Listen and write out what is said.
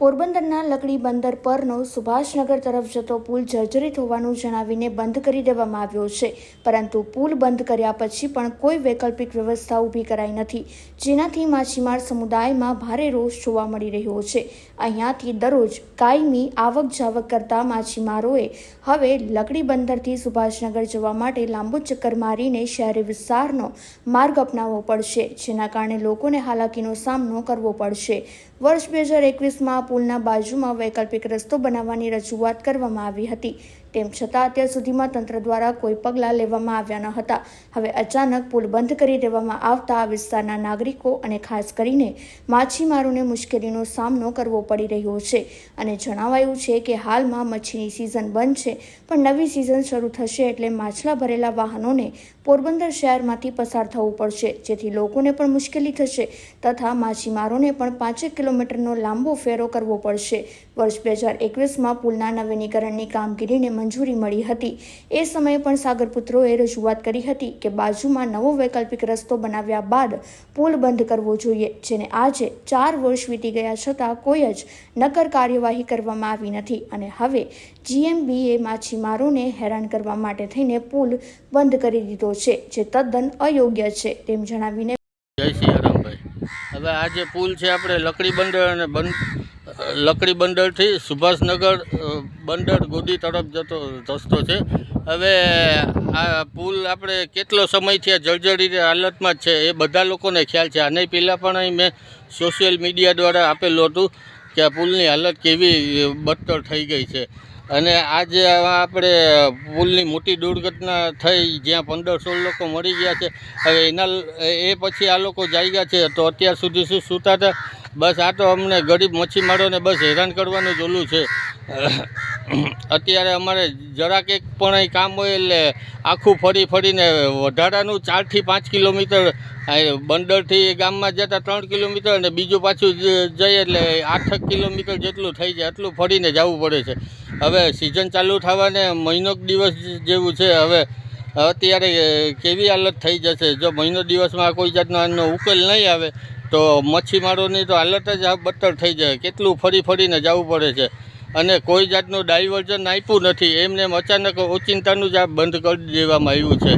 પોરબંદરના લકડી બંદર પરનો સુભાષનગર તરફ જતો પુલ જર્જરિત હોવાનું જણાવીને બંધ કરી દેવામાં આવ્યો છે. પરંતુ પુલ બંધ કર્યા પછી પણ કોઈ વૈકલ્પિક વ્યવસ્થા ઊભી કરાઈ નથી. જેનાથી માછીમાર સમુદાયમાં ભારે રોષ જોવા મળી રહ્યો છે. અહીંયાથી દરરોજ કાયમી આવક જાવક કરતા માછીમારોએ હવે લકડી બંદરથી સુભાષનગર જવા માટે લાંબો ચક્કર મારીને શહેરી વિસ્તારનો માર્ગ અપનાવવો પડશે, જેના કારણે લોકોને હાલાકીનો સામનો કરવો પડશે. વર્ષ બે હજાર એકવીસમાં પુલના બાજુમાં વૈકલ્પિક રસ્તો બનાવવાની રજૂઆત કરવામાં આવી હતી. તેમ છતાં અત્યાર સુધીમાં તંત્ર દ્વારા કોઈ પગલાં લેવામાં આવ્યા ન હતા. હવે અચાનક પુલ બંધ કરી દેવામાં આવતા આ વિસ્તારના નાગરિકો અને ખાસ કરીને માછીમારોને મુશ્કેલીનો સામનો કરવો પડી રહ્યો છે અને જણાવાયું છે કે હાલમાં મચ્છીની સિઝન બંધ છે, પણ નવી સિઝન શરૂ થશે એટલે માછલા ભરેલા વાહનોને પોરબંદર શહેરમાંથી પસાર થવું પડશે, જેથી લોકોને પણ મુશ્કેલી થશે તથા માછીમારોને પણ પાંચેક કિલોમીટરનો લાંબો ફેરો કરવો પડશે. વર્ષ બે હજાર એકવીસમાં પુલના નવીનીકરણની કામગીરીને મંજૂરી મળી હતી. એ સમયે પણ સાગરપુત્રોએ રજૂઆત કરી હતી કે બાજુમાં નવો વૈકલ્પિક રસ્તો બનાવ્યા બાદ પુલ બંધ કરવો જોઈએ, જેને આજે ચાર વર્ષ વીતી ગયા છતાં કોઈ જ નક્કર કાર્યવાહી કરવામાં આવી નથી અને હવે જીએમબીએ માછીમારોને હેરાન કરવા માટે થઈને પુલ બંધ કરી દીધો છે, જે તદ્દન અયોગ્ય છે તેમ જણાવીને આ જે પુલ છે આપણે લકડી બંદર અને બંધ લકડી બંદરથી સુભાષનગર બંદર ગોદી તરફ જતો રસ્તો છે. હવે આ પુલ આપણે કેટલો સમયથી આ જર્જરી હાલતમાં જ છે એ બધા લોકોને ખ્યાલ છે. આને પહેલાં પણ અહીં મેં સોશિયલ મીડિયા દ્વારા આપેલું હતું કે આ પુલની હાલત કેવી બદતર થઈ ગઈ છે. અને આજે આપણે પુલની મોટી દુર્ઘટના થઈ, જ્યાં પંદર સોળ લોકો મરી ગયા છે. હવે એના એ પછી આ લોકો જાગ્યા છે, તો અત્યાર સુધી શું સૂતા હતા? બસ આ તો અમને ગરીબ મચ્છીમારોને બસ હેરાન કરવાનું જ છે. અત્યારે અમારે જરાક એક પણ કામ હોય એટલે આખું ફરી ફરીને વધારાનું ચારથી પાંચ કિલોમીટર બંદરથી ગામમાં જતાં ત્રણ કિલોમીટર અને બીજું પાછું જઈએ એટલે આઠ કિલોમીટર જેટલું થઈ જાય એટલું ફરીને જવું પડે છે. હવે સિઝન ચાલુ થવાને મહિનો દિવસ જેવું છે, હવે અત્યારે કેવી હાલત થઈ જશે? જો મહિનો દિવસમાં કોઈ જાતનો આનો ઉકેલ નહીં આવે, તો મચ્છીમારોની તો હાલત જ આ બદતર થઈ જાય. કેટલું ફરી ફરીને જવું પડે છે? અને કોઈ જાતનું ડાયવર્ઝન આપ્યું નથી. એમને એમ અચાનક ઓચિંતાનું જ આ બંધ કરી દેવામાં આવ્યું છે.